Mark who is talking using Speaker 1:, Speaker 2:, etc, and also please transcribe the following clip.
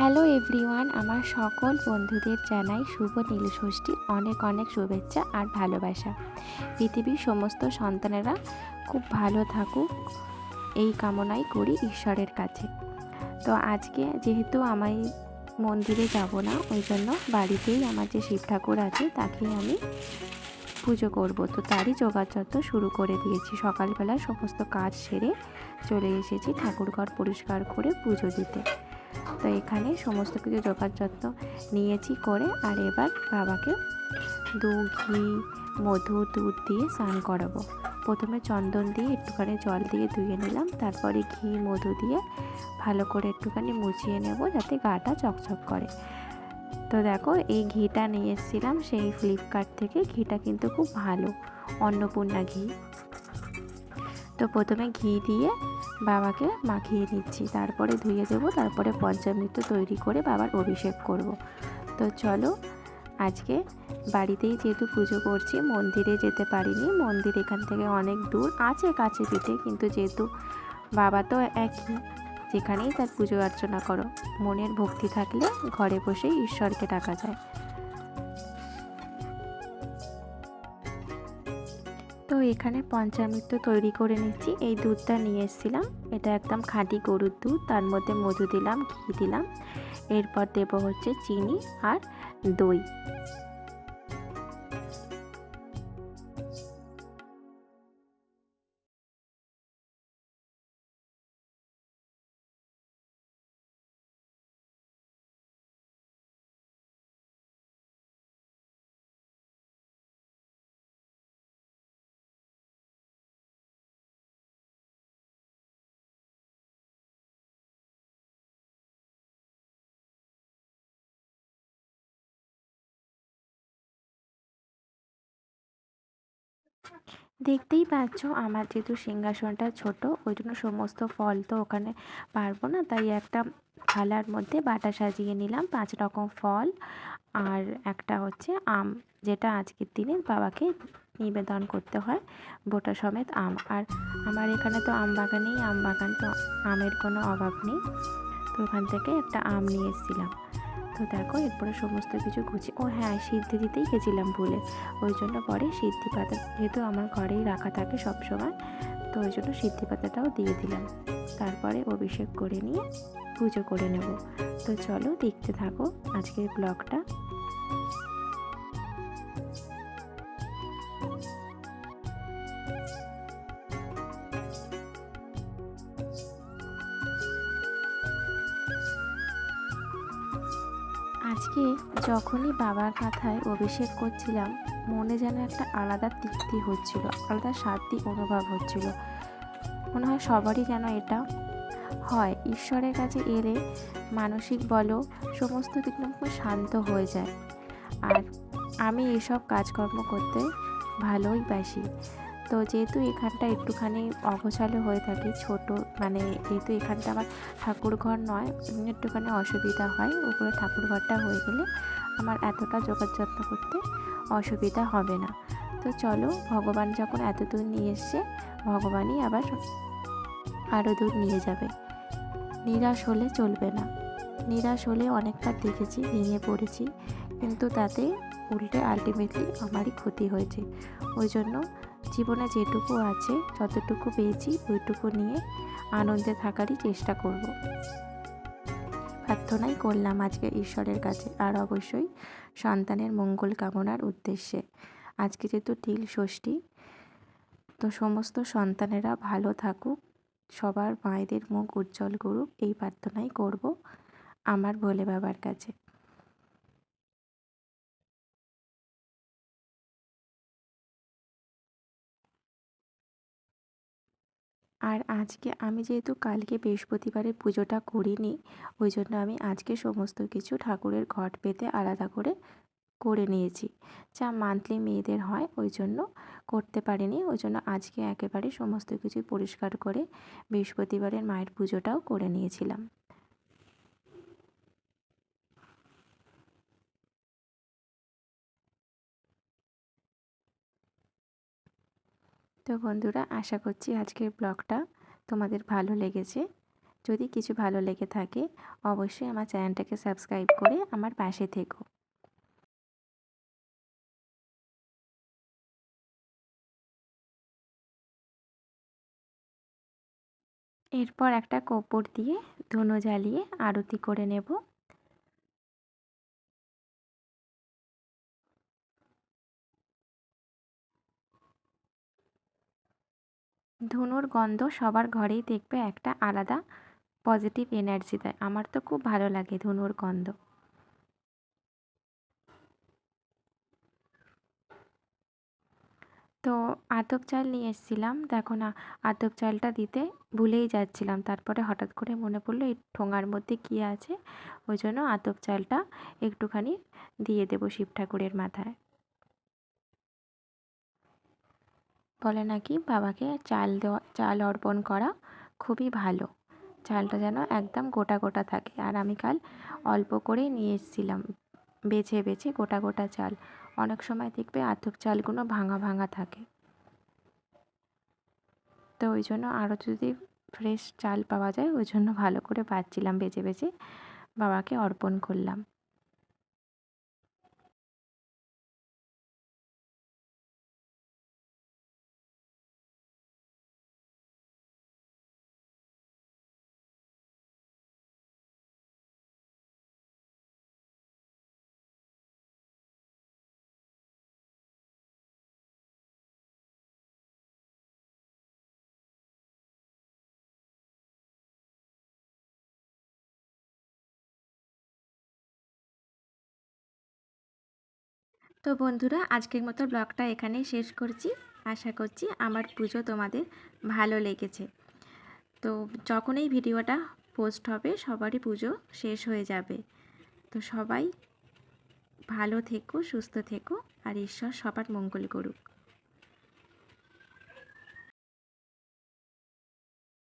Speaker 1: Hello everyone আমার সকল বন্ধুদের জানাই শুভ নীলষষ্ঠীর অনেক অনেক শুভেচ্ছা আর ভালোবাসা। পৃথিবীর সমস্ত সন্তানেরা খুব ভালো থাকুক, এই কামনাই করি ঈশ্বরের কাছে। তো আজকে যেহেতু আমি মন্দিরে যাব না, ওই জন্য বাড়িতেই আমার যে শিব ঠাকুর আছে, তাকে আমি পুজো করব। তো তারই যোগাযত্ন শুরু করে দিয়েছি। সকালবেলা সমস্ত কাজ সেরে চলে এসেছি ঠাকুরঘর পরিষ্কার করে পুজো দিতে। তো এখানে সমস্ত কিছু জোগাড় যত্ন নিয়েছি করে, আর এবার বাবাকে দু ঘি, মধু, দুধ দিয়ে স্নান করাবো। প্রথমে চন্দন দিয়ে একটুখানি জল দিয়ে ধুয়ে নিলাম, তারপরে ঘি, মধু দিয়ে ভালো করে একটুখানি মুছিয়ে নেব যাতে গাটা চকচক করে। তো দেখো, এই ঘিটা নিয়ে এসেছিলাম, সেই ফ্লিপকার্ট থেকে। ঘিটা কিন্তু খুব ভালো, অন্নপূর্ণা ঘি। তো প্রথমে ঘি দিয়ে বাবাকে মাখিয়ে নিচ্ছি। তারপরে ধুয়ে দেবো, তারপরে পঞ্চামৃত তৈরি করে বাবার অভিষেক করব। তো চলো, আজকে বাড়িতেই যেহেতু পুজো করছি, মন্দিরে যেতে পারিনি। মন্দির এখান থেকে অনেক দূর, আছে কাছে পিঠে, কিন্তু যেহেতু বাবা তো একই, যেখানেই তার পুজো অর্চনা করো, মনের ভক্তি থাকলে ঘরে বসেই ঈশ্বরকে ডাকা যায়। তো এখানে পঞ্চামৃত তৈরি করে নিচ্ছি এই দুধটা নিয়ে এসেছিলাম। এটা একদম খাঁটি গরুর দুধ। তার মধ্যে মধু দিলাম, ঘি দিলাম। এরপর দেবো হচ্ছে চিনি আর দই। দেখতেই পাচ্ছ আমার যেহেতু সিংহাসনটা ছোট, ওই জন্য সমস্ত ফল তো ওখানে পারব না। তাই একটা থালার মধ্যে বাটা সাজিয়ে নিলাম, পাঁচ রকম ফল আর একটা হচ্ছে আম, যেটা আজকের দিনে বাবাকে নিবেদন করতে হয় বোটা সমেত আম। আর আমার এখানে তো আম বাগানেই, আম বাগান তো আমের কোনো অভাব নেই। তো ওখান থেকে একটা আম নিয়ে এসেছিলাম। তো দেখো, এরপরে সমস্ত কিছু গুছি ও হ্যাঁ সিদ্ধি দিতেই গেছিলাম ভুলে। ওই জন্য পরে সিদ্ধি পাতা, যেহেতু আমার ঘরেই রাখা থাকে সব সময় তো ওই জন্য সিদ্ধি পাতাটাও দিয়ে দিলাম। তারপরে অভিষেক করে নিয়ে পুজো করে নেব। তো চলো দেখতে থাকো আজকের ব্লগটা। আজকে যখনই বাবার মাথায় অভিষেক করছিলাম, মনে যেন একটা আলাদা তৃপ্তি হচ্ছিল, আলাদা শান্তি অনুভব হচ্ছিল। মনে হয় সবারই যেন এটা। হয়, ঈশ্বরের কাছে এলে মানসিক বলো সমস্ত কিছু শান্ত হয়ে যায়। আর আমি এসব কাজকর্ম করতে ভালোই বাসি। তো যেহেতু এখানটা একটুখানি অগোছালো হয়ে থাকে, ছোট মানে যেহেতু এখানটা আমার ঠাকুর ঘর নয় একটুখানি অসুবিধা হয়। উপরে ঠাকুর ঘরটা হয়ে গেলে আমার এতটা যোগাযোগ যত্ন করতে অসুবিধা হবে না। তো চলো, ভগবান যখন এত দূর নিয়ে এসছে, ভগবানই আবার আরও দূর নিয়ে যাবে। নিরাশ হলে চলবে না। নিরাশ হলে অনেকবার দেখেছি, ভেঙে পড়েছি, কিন্তু তাতে উল্টে আলটিমেটলি আমারই ক্ষতি হয়েছে। ওই জন্য জীবনে যেটুকু আছে, যতটুকু পেয়েছি, ওইটুকু নিয়ে আনন্দে থাকারই চেষ্টা করব। প্রার্থনাই করলাম আজকে ঈশ্বরের কাছে, আর অবশ্যই সন্তানের মঙ্গল কামনার উদ্দেশ্যে। আজকে যেহেতু তিল ষষ্ঠী, তো সমস্ত সন্তানেরা ভালো থাকুক, সবার মায়েদের মুখ উজ্জ্বল করুক, এই প্রার্থনাই করব আমার ভোলে বাবার কাছে। আর আজকে আমি যেহেতু কালকে বৃহস্পতিবারের পুজোটা করিনি, ওই জন্য আমি আজকে সমস্ত কিছু ঠাকুরের ঘট পেতে আলাদা করে করে নিয়েছি। যা মান্থলি মেয়েদের হয়, ওই জন্য করতে পারিনি, ওই জন্য আজকে একেবারে সমস্ত কিছু পরিষ্কার করে বৃহস্পতিবারের মায়ের পুজোটাও করে নিয়েছিলাম। তো বন্ধুরা, আশা করছি আজকের ব্লগটা তোমাদের ভালো লেগেছে। যদি কিছু ভালো লেগে থাকে, অবশ্যই আমার চ্যানেলটাকে সাবস্ক্রাইব করে আমার পাশে থেকো। এরপর একটা কপর দিয়ে ধুনো জ্বালিয়ে আরতি করে নেব। ধুনোর গন্ধ সবার ঘরেই দেখবে একটা আলাদা পজিটিভ এনার্জি দেয়। আমার তো খুব ভালো লাগে ধুনুর গন্ধ। তো আতপ চাল নিয়ে এসেছিলাম। দেখো না, আতপ চালটা দিতে ভুলেই যাচ্ছিলাম। তারপরে হঠাৎ করে মনে পড়ল, এই ঠোঙার মধ্যে কী আছে? ওই জন্য আতপ চালটা একটুখানি দিয়ে দেবো শিব ঠাকুরের মাথায়। বলে নাকি বাবাকে চাল দেওয়া, চাল অর্পণ করা খুবই ভালো। চালটা যেন একদম গোটা গোটা থাকে। আর আমি কাল অল্প করেই নিয়ে এসেছিলাম, বেছে বেছে গোটা গোটা চাল। অনেক সময় দেখবে আতপ চালগুলো ভাঙা ভাঙা থাকে। তো ওই জন্য আরও যদি ফ্রেশ চাল পাওয়া যায়, ওই জন্য ভালো করে বাছছিলাম বেছে বেছে বাবাকে অর্পণ করলাম। তো বন্ধুরা, আজকের মতো ব্লগটা এখানেই শেষ করছি। আশা করছি আমার পুজো তোমাদের ভালো লেগেছে। তো যখন এই ভিডিওটা পোস্ট হবে, সবারই পুজো শেষ হয়ে যাবে। তো সবাই ভালো থেকো, সুস্থ থেকো, আর ঈশ্বর সবার মঙ্গল করুক।